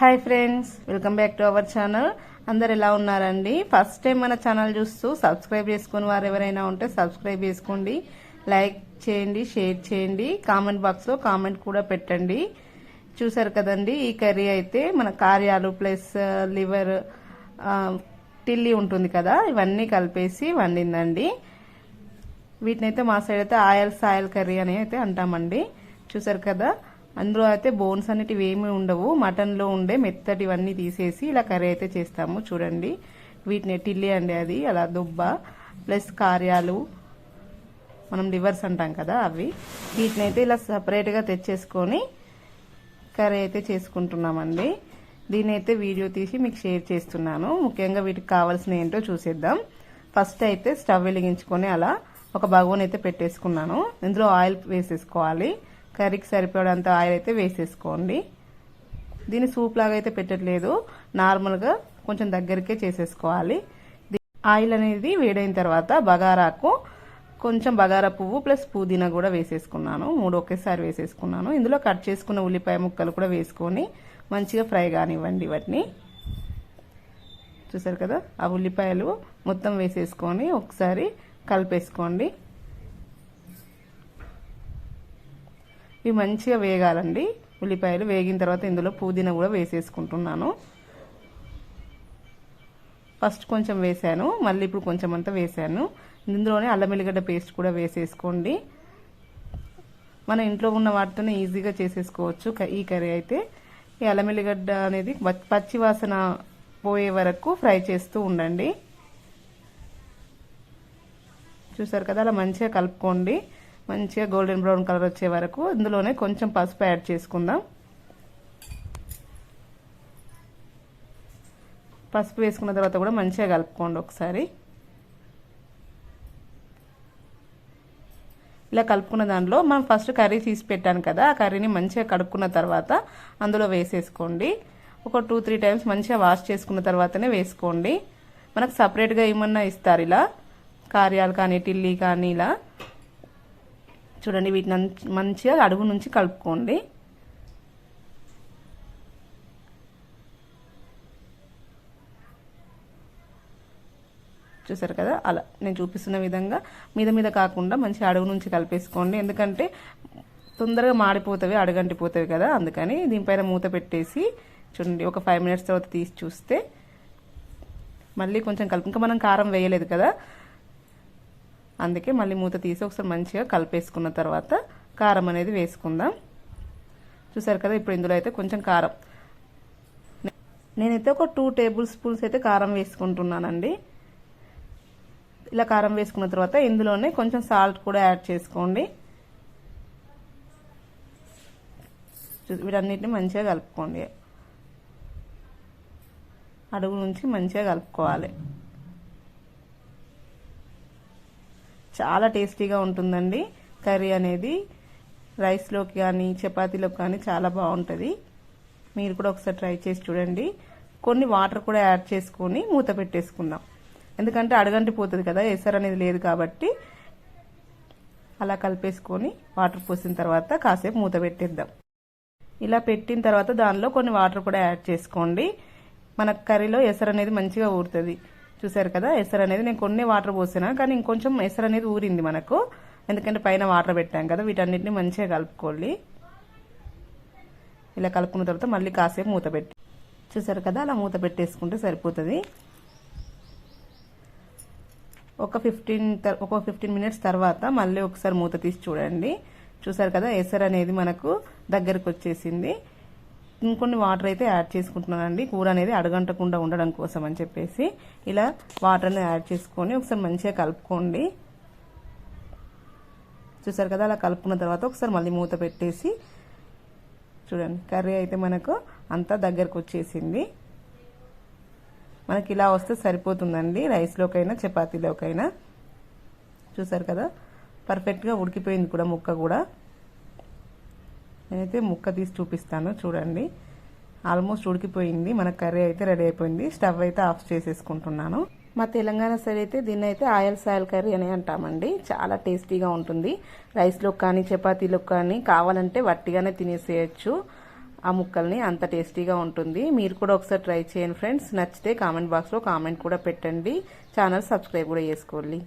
Hi friends welcome back to our channel. అందరు ఎలా ఉన్నారండి? ఫస్ట్ టైం మన ఛానల్ చూస్తూ సబ్స్క్రైబ్ చేసుకుని వారు ఎవరైనా ఉంటే సబ్స్క్రైబ్ చేసుకోండి. లైక్ చేయండి షేర్ చేయండి. కామెంట్ బాక్స్లో కామెంట్ కూడా పెట్టండి. చూసారు కదండి ఈ కర్రీ అయితే మన కార్యాలు ప్లస్ లివర్ uh, uh, టిల్లీ ఉంటుంది కదా ఇవన్నీ కలిపేసి వండిందండి. వీటినైతే మా సైడ్ అయితే ఆయిల్ సాయల్ కర్రీ అని అయితే అంటామండి. చూసారు కదా అందులో అయితే బోన్స్ అనేటివి ఏమీ ఉండవు మటన్లో ఉండే మెత్తటివన్నీ తీసేసి ఇలా కర్రీ అయితే చేస్తాము. చూడండి వీటిని టిల్లి అండి అది అలా దుబ్బ ప్లస్ కార్యాలు మనం లివర్స్ అంటాం కదా అవి. వీటిని అయితే ఇలా సపరేట్గా తెచ్చేసుకొని కర్రీ అయితే చేసుకుంటున్నామండి. దీని అయితే వీడియో తీసి మీకు షేర్ చేస్తున్నాను. ముఖ్యంగా వీటికి కావాల్సిన ఏంటో చూసేద్దాం. ఫస్ట్ అయితే స్టవ్ వెలిగించుకొని అలా ఒక బగోన్ అయితే పెట్టేసుకున్నాను. ఇందులో ఆయిల్ వేసేసుకోవాలి. కర్రీకి సరిపడంత ఆయిల్ అయితే వేసేసుకోండి. దీన్ని సూప్ లాగా అయితే పెట్టట్లేదు. నార్మల్గా కొంచెం దగ్గరికే చేసేసుకోవాలి. ఆయిల్ అనేది వేడైన తర్వాత బగారాకు కొంచెం బగారా పువ్వు ప్లస్ పుదీనా కూడా వేసేసుకున్నాను. మూడు ఒకేసారి వేసేసుకున్నాను. ఇందులో కట్ చేసుకున్న ఉల్లిపాయ ముక్కలు కూడా వేసుకొని మంచిగా ఫ్రై కానివ్వండి వాటిని. చూసారు కదా? ఆ ఉల్లిపాయలు మొత్తం వేసేసుకొని ఒకసారి కలిపేసుకోండి. ఇవి మంచిగా వేగాలండి. ఉల్లిపాయలు వేగిన తర్వాత ఇందులో పుదీనా కూడా వేసేసుకుంటున్నాను. ఫస్ట్ కొంచెం వేసాను. మళ్ళీ ఇప్పుడు కొంచెం అంతా వేసాను. ఇందులోనే అల్లం ఎల్లిగడ్డ పేస్ట్ కూడా వేసేసుకోండి. మన ఇంట్లో ఉన్న వాటితోనే ఈజీగా చేసేసుకోవచ్చు. ఈ కర్రీ అయితే. ఈ అల్లం ఎల్లిగడ్డ అనేది పచ్చి వాసన పోయే వరకు ఫ్రై చేస్తూ ఉండండి. చూసారు కదా? అలా మంచిగా కలుపుకోండి. మంచిగా గోల్డెన్ బ్రౌన్ కలర్ వచ్చే వరకు ఇందులోనే కొంచెం పసుపు యాడ్ చేసుకుందాం. పసుపు వేసుకున్న తర్వాత కూడా మంచిగా కలుపుకోండి ఒకసారి. ఇలా కలుపుకున్న దాంట్లో మనం ఫస్ట్ కర్రీ తీసి పెట్టాను కదా ఆ కర్రీని మంచిగా కడుక్కున్న తర్వాత అందులో వేసేసుకోండి. ఒక టూ త్రీ టైమ్స్ మంచిగా వాష్ చేసుకున్న తర్వాతనే వేసుకోండి. మనకు సపరేట్గా ఏమన్నా ఇస్తారు ఇలా? కార్యాలు కానీ టిల్లీ కానీ ఇలా? చూడండి వీటిని మంచిగా అడుగు నుంచి కలుపుకోండి. చూసారు కదా? అలా. నేను చూపిస్తున్న విధంగా మీద మీద కాకుండా మంచి అడుగు నుంచి కలిపేసుకోండి. ఎందుకంటే తొందరగా మాడిపోతాయి అడుగంటిపోతాయి కదా? అందుకని దీనిపైన మూత పెట్టేసి చూడండి ఒక ఫైవ్ మినిట్స్ తర్వాత తీసి చూస్తే మళ్ళీ కొంచెం కలుపు. ఇంకా మనం కారం వేయలేదు కదా? అందుకే మళ్ళీ మూత తీసి ఒకసారి మంచిగా కలిపేసుకున్న తర్వాత కారం అనేది వేసుకుందాం. చూసారు కదా ఇప్పుడు ఇందులో అయితే కొంచెం కారం. నేనైతే ఒక టూ టేబుల్ స్పూన్స్ అయితే కారం వేసుకుంటున్నానండి. ఇలా కారం వేసుకున్న తర్వాత ఇందులోనే కొంచెం సాల్ట్ కూడా యాడ్ చేసుకోండి. వీటన్నిటిని మంచిగా కలుపుకోండి. అడుగు నుంచి మంచిగా కలుపుకోవాలి. చాలా టేస్టీగా ఉంటుందండి. కర్రీ అనేది రైస్లోకి కానీ చపాతీలోకి కానీ చాలా బాగుంటుంది. మీరు కూడా ఒకసారి ట్రై చేసి చూడండి. కొన్ని వాటర్ కూడా యాడ్ చేసుకొని మూత పెట్టేసుకుందాం. ఎందుకంటే అడగంటి పోతుంది కదా ఎసర్ అనేది లేదు కాబట్టి. అలా కలిపేసుకొని వాటర్ పోసిన తర్వాత కాసేపు మూత పెట్టేద్దాం. ఇలా పెట్టిన తర్వాత దానిలో కొన్ని వాటర్ కూడా యాడ్ చేసుకోండి. మన కర్రీలో ఎసర్ అనేది మంచిగా ఊరుతుంది. చూసారు కదా ఎసర్ అనేది నేను కొన్ని వాటర్ పోసాను కానీ ఇంకొంచెం ఎసర్ అనేది ఊరింది మనకు. ఎందుకంటే పైన వాటర్ పెట్టాం కదా వీటన్నిటిని మంచిగా కలుపుకోండి ఇలా కలుపుకున్న తర్వాత మళ్ళీ కాసేపు మూత పెట్టి చూసారు కదా అలా మూత పెట్టేసుకుంటే సరిపోతుంది. ఒక ఫిఫ్టీన్ ఒక ఫిఫ్టీన్ మినిట్స్ తర్వాత మళ్ళీ ఒకసారి మూత తీసి చూడండి. చూసారు కదా ఎసర్ అనేది మనకు దగ్గరకు వచ్చేసింది. ఇంకొన్ని వాటర్ అయితే యాడ్ చేసుకుంటున్నానండి. కూర అనేది అడగంటకుండా ఉండడం కోసం అని చెప్పేసి ఇలా వాటర్ని యాడ్ చేసుకొని ఒకసారి మంచిగా కలుపుకోండి. చూసారు కదా అలా కలుపుకున్న తర్వాత ఒకసారి మళ్ళీ మూత పెట్టేసి చూడండి కర్రీ అయితే మనకు అంతా దగ్గరకు వచ్చేసింది. మనకి ఇలా వస్తే సరిపోతుందండి రైస్లోకైనా చపాతీలోకైనా. చూసారు కదా పర్ఫెక్ట్గా ఉడికిపోయింది కూడా ముక్క కూడా. నేనైతే ముక్క తీసి చూపిస్తాను చూడండి. ఆల్మోస్ట్ ఉడికిపోయింది మన కర్రీ అయితే రెడీ అయిపోయింది. స్టవ్ అయితే ఆఫ్ చేసేసుకుంటున్నాను. మా తెలంగాణ సైడ్ అయితే దీన్ని అయితే ఆయిల్ సాయిల్ కర్రీ అని అంటామండి. చాలా టేస్టీగా ఉంటుంది. రైస్లో కానీ చపాతీలో కానీ కావాలంటే వట్టిగానే తినేసేయచ్చు. ఆ ముక్కల్ని అంత టేస్టీగా ఉంటుంది. మీరు కూడా ఒకసారి ట్రై చేయండి ఫ్రెండ్స్. నచ్చితే కామెంట్ బాక్స్లో కామెంట్ కూడా పెట్టండి. ఛానల్ సబ్స్క్రైబ్ కూడా చేసుకోండి.